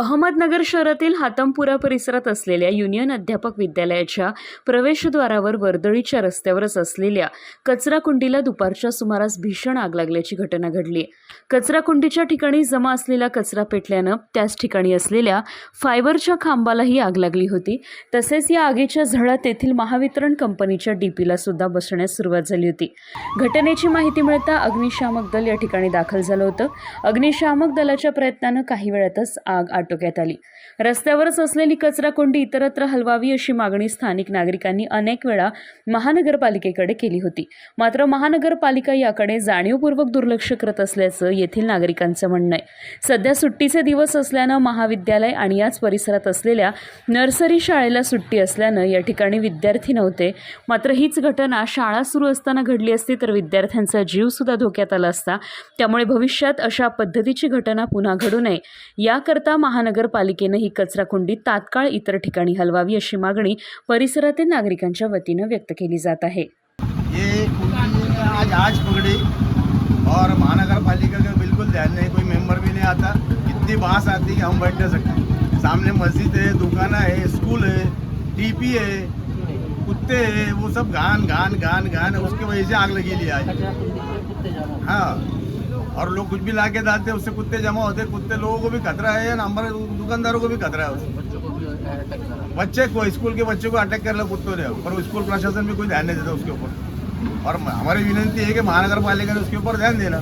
अहमदनगर शहरातील हातमपुरा परिसरात असलेल्या युनियन अध्यापक विद्यालयाच्या प्रवेशद्वारावर वर्दळीच्या रस्त्यावरच असलेल्या कचराकुंडीला दुपारच्या सुमारास भीषण आग लागल्याची घटना घडली. कचराकुंडीच्या ठिकाणी जमा असलेला कचरा पेटल्यानं त्याच ठिकाणी असलेल्या फायबरच्या खांबालाही आग लागली होती. तसेच या आगीच्या झळा तेथील महावितरण कंपनीच्या डीपीला सुद्धा बसण्यास सुरुवात झाली होती. घटनेची माहिती मिळता अग्निशामक दल या ठिकाणी दाखल झालं होतं. अग्निशामक दलाच्या प्रयत्नानं काही वेळातच आग आटोक्यात आली. रस्त्यावरच असलेली कचराकोंडी इतरत्र हलवावी अशी मागणी स्थानिक नागरिकांनी अनेक वेळा महानगरपालिकेकडे केली होती. मात्र महानगरपालिका याकडे जाणीवपूर्वक दुर्लक्ष करत असल्याचं येथील नागरिकांचं म्हणणं आहे. सध्या सुट्टीचे दिवस असल्यानं महाविद्यालय आणि याच परिसरात असलेल्या नर्सरी शाळेला सुट्टी असल्यानं या ठिकाणी विद्यार्थी नव्हते. मात्र हीच घटना शाळा सुरू असताना घडली असती तर विद्यार्थ्यांचा जीव सुद्धा धोक्यात आला असता. त्यामुळे भविष्यात अशा पद्धतीची घटना पुन्हा घडू नये. याकरता महानगरपालिकेनं ही कचराकुंडी तात्काळ इतर ठिकाणी हलवावी अशी मागणी परिसरातील नागरिकांच्या वतीनं व्यक्त केली जात आहे. ये कुंडी आज आज पकड़ी और महानगर पालिका का बिल्कुल ध्यान नहीं कोई मेंबर भी नहीं आता। इतनी बांस आती कि हम बैठ नहीं सकते। सामने मस्जिद है दुकान है स्कूल है टीपी है कुत्ते है वो सब घान घान घान घान उसकी वजह से आग लगी ली आज। हाँ। और लोग कुछ भी ला के डालते हैं उससे कुत्ते जमा होते हैं कुत्ते लोगों को भी खतरा है और हमारे दुकानदारों को भी खतरा है उससे। बच्चे को स्कूल के बच्चे को अटैक कर लो कुत्तों ने। पर स्कूल प्रशासन भी कोई ध्यान नहीं देता उसके ऊपर। और हमारी विनंती है कि महानगर पालिका ने उसके ऊपर ध्यान देना।